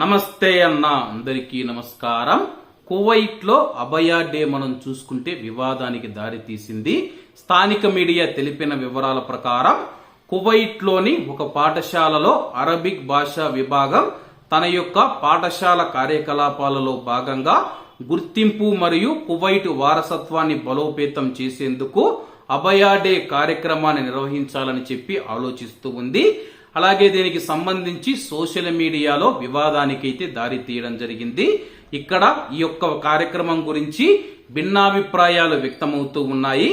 నమస్తే అన్న అందరికీ నమస్కారం. కువైట్లో అభయ డే మనం చూసుకుంటే వివాదానికి దారి తీసింది. స్థానిక మీడియా తెలిపిన వివరాల ప్రకారం కువైట్లోని ఒక పాఠశాలలో అరబిక్ భాషా విభాగం తన యొక్క పాఠశాల కార్యకలాపాలలో భాగంగా గుర్తింపు మరియు కువైట్ వారసత్వాన్ని బలోపేతం చేసేందుకు అభయ డే కార్యక్రమాన్ని నిర్వహించాలని చెప్పి ఆలోచిస్తూ ఉంది. అలాగే దీనికి సంబంధించి సోషల్ మీడియాలో వివాదానికైతే దారి తీయడం జరిగింది. ఇక్కడ ఈ యొక్క కార్యక్రమం గురించి భిన్నాభిప్రాయాలు వ్యక్తమవుతూ ఉన్నాయి.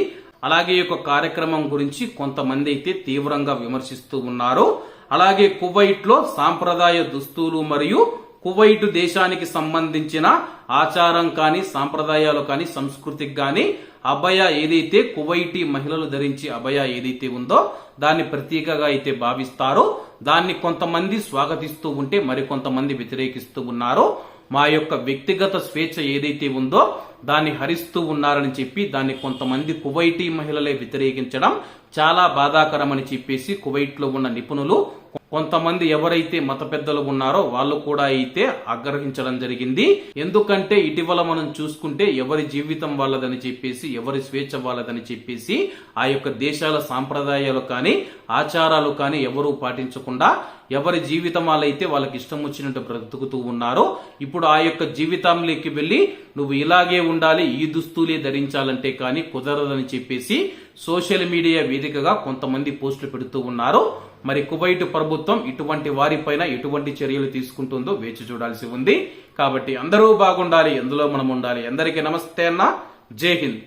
అలాగే ఈ యొక్క కార్యక్రమం గురించి కొంతమంది అయితే తీవ్రంగా విమర్శిస్తూ ఉన్నారు. అలాగే కువైట్లో సాంప్రదాయ దుస్తులు మరియు కువైట్ దేశానికి సంబంధించిన ఆచారం కానీ సాంప్రదాయాలు కానీ సంస్కృతికి కానీ అభయ ఏదైతే కువైటీ మహిళలు ధరించి అభయ ఏదైతే ఉందో దాన్ని ప్రతీకగా అయితే భావిస్తారో దాన్ని కొంతమంది స్వాగతిస్తూ ఉంటే మరికొంతమంది వ్యతిరేకిస్తూ ఉన్నారో. మా యొక్క వ్యక్తిగత స్వేచ్ఛ ఏదైతే ఉందో దాన్ని హరిస్తూ ఉన్నారని చెప్పి దాన్ని కొంతమంది కువైటీ మహిళలే వ్యతిరేకించడం చాలా బాధాకరమని చెప్పేసి కువైట్లో ఉన్న నిపుణులు కొంతమంది ఎవరైతే మత పెద్దలు ఉన్నారో వాళ్ళు కూడా అయితే ఆగ్రహించడం జరిగింది. ఎందుకంటే ఇటీవల మనం చూసుకుంటే ఎవరి జీవితం వాళ్ళదని చెప్పేసి ఎవరి స్వేచ్ఛ వాళ్ళదని చెప్పేసి ఆ యొక్క దేశాల సాంప్రదాయాలు కానీ ఆచారాలు కానీ ఎవరూ పాటించకుండా ఎవరి జీవితం వాళ్ళైతే వాళ్ళకి ఇష్టం వచ్చినట్టు బ్రతుకుతూ ఉన్నారో ఇప్పుడు ఆ యొక్క జీవితంలోకి వెళ్ళి నువ్వు ఇలాగే ఉండాలి ఈ దుస్తులే ధరించాలంటే కానీ కుదరదని చెప్పేసి సోషల్ మీడియా వేదికగా కొంతమంది పోస్టులు పెడుతూ ఉన్నారు. మరి కువైట్ ప్రభుత్వం ఇటువంటి వారిపైన ఎటువంటి చర్యలు తీసుకుంటుందో వేచి చూడాల్సి ఉంది. కాబట్టి అందరూ బాగుండాలి ఎందులో మనం ఉండాలి. అందరికీ నమస్తే అన్న. జై హింద్.